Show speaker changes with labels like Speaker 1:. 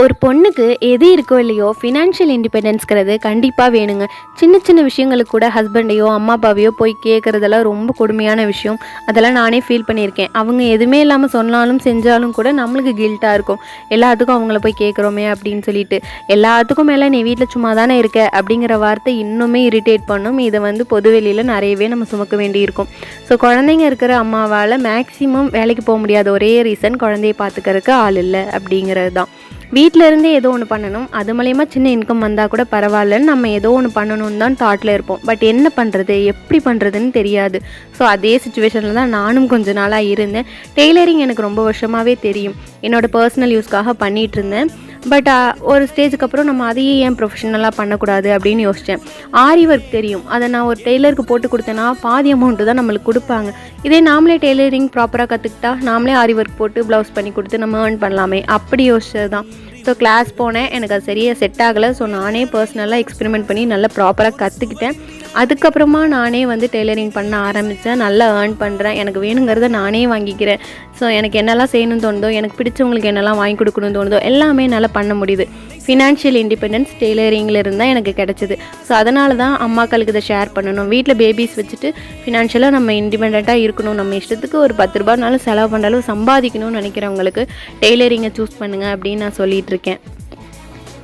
Speaker 1: ஒரு பொண்ணுக்கு எது இருக்கோ இல்லையோ ஃபினான்ஷியல் இண்டிபெண்டன்ஸ்கிறது கண்டிப்பாக வேணுங்க. சின்ன சின்ன விஷயங்களுக்கு கூட ஹஸ்பண்டையோ அம்மா அப்பாவையோ போய் கேட்குறதெல்லாம் ரொம்ப கொடுமையான விஷயம். அதெல்லாம் நானே ஃபீல் பண்ணியிருக்கேன். அவங்க எதுவுமே இல்லாமல் சொன்னாலும் செஞ்சாலும் கூட நம்மளுக்கு கில்ட்டாக இருக்கும். எல்லாத்துக்கும் அவங்கள போய் கேட்குறோமே அப்படின்னு சொல்லிட்டு. எல்லாத்துக்கும் மேலே நீ வீட்டில் சும்மா தானே இருக்க? அப்படிங்கிற வார்த்தை இன்னுமே இரிட்டேட் பண்ணும். இதை வந்து பொதுவெளியில் நிறையவே நம்ம சுமக்க வேண்டியிருக்கும். ஸோ குழந்தைங்க இருக்கிற அம்மாவால் மேக்ஸிமம் வேலைக்கு போக முடியாத ஒரே ரீசன் குழந்தைய பார்த்துக்கறதுக்கு ஆள் இல்லை அப்படிங்கிறது தான். வீட்டில் இருந்தே ஏதோ ஒன்று பண்ணணும். அது மூலயமா சின்ன இன்கம் வந்தால் கூட பரவாயில்லன்னு நம்ம ஏதோ ஒன்று பண்ணணும்னு தான் தாட்டில் இருப்போம். பட் என்ன பண்ணுறது எப்படி பண்ணுறதுன்னு தெரியாது. ஸோ அதே சுச்சுவேஷனில் தான் நானும் கொஞ்ச நாளாக இருந்தேன். டெய்லரிங் எனக்கு ரொம்ப வருஷமாகவே தெரியும். என்னோடய பர்சனல் யூஸ்க்காக பண்ணிகிட்டு இருந்தேன். பட் uh, ஒரு ஸ்டேஜுக்கு அப்புறம் நம்ம அதையே ஏன் ப்ரொஃபஷனலாக பண்ணக்கூடாது அப்படின்னு யோசித்தேன் ஆரி ஒர்க் தெரியும். அதை நான் ஒரு டெய்லருக்கு போட்டு கொடுத்தேன்னா பாதி அமௌண்ட்டு தான் நம்மளுக்கு கொடுப்பாங்க. இதே நாமளே டெய்லரிங் ப்ராப்பராக கற்றுக்கிட்டா நாமளே ஆரி ஒர்க் போட்டு ப்ளவுஸ் பண்ணி கொடுத்து நம்ம ஏர்ன் பண்ணலாமே. அப்படி யோசிச்சது தான் ஸோ கிளாஸ் போனேன். எனக்கு அது சரியாக செட் ஆகலை. ஸோ நானே பர்சனலாக எக்ஸ்பெரிமெண்ட் பண்ணி நல்லா ப்ராப்பராக கற்றுக்கிட்டேன் அதுக்கப்புறமா நானே வந்து டெய்லரிங் பண்ண ஆரம்பித்தேன் நல்லா ஏர்ன் பண்ணுறேன் எனக்கு வேணுங்கிறத நானே வாங்கிக்கிறேன். ஸோ எனக்கு என்னெல்லாம் செய்யணும்னு தோணுதோ எனக்கு பிடிச்சவங்களுக்கு என்னெல்லாம் வாங்கி கொடுக்கணும்னு தோணுதோ எல்லாமே என்னால் பண்ண முடியுது. ஃபினான்ஷியல் இண்டிபெண்டன்ஸ் டெய்லரிங்கில் இருந்தால் எனக்கு கிடச்சிது. ஸோ அதனால தான் அம்மாக்களுக்கு இதை ஷேர் பண்ணணும். வீட்டில் பேபிஸ் வச்சுட்டு ஃபினான்ஷியலாக நம்ம இண்டிபெண்ட்டாக இருக்கணும். நம்ம இஷ்டத்துக்கு ஒரு பத்து ரூபாய்னாலும் செலவு பண்ணாலும் சம்பாதிக்கணும்னு நினைக்கிறவங்களுக்கு டெய்லரிங்கை சூஸ் பண்ணுங்கள் அப்படின்னு நான் சொல்லிகிட்ருக்கேன்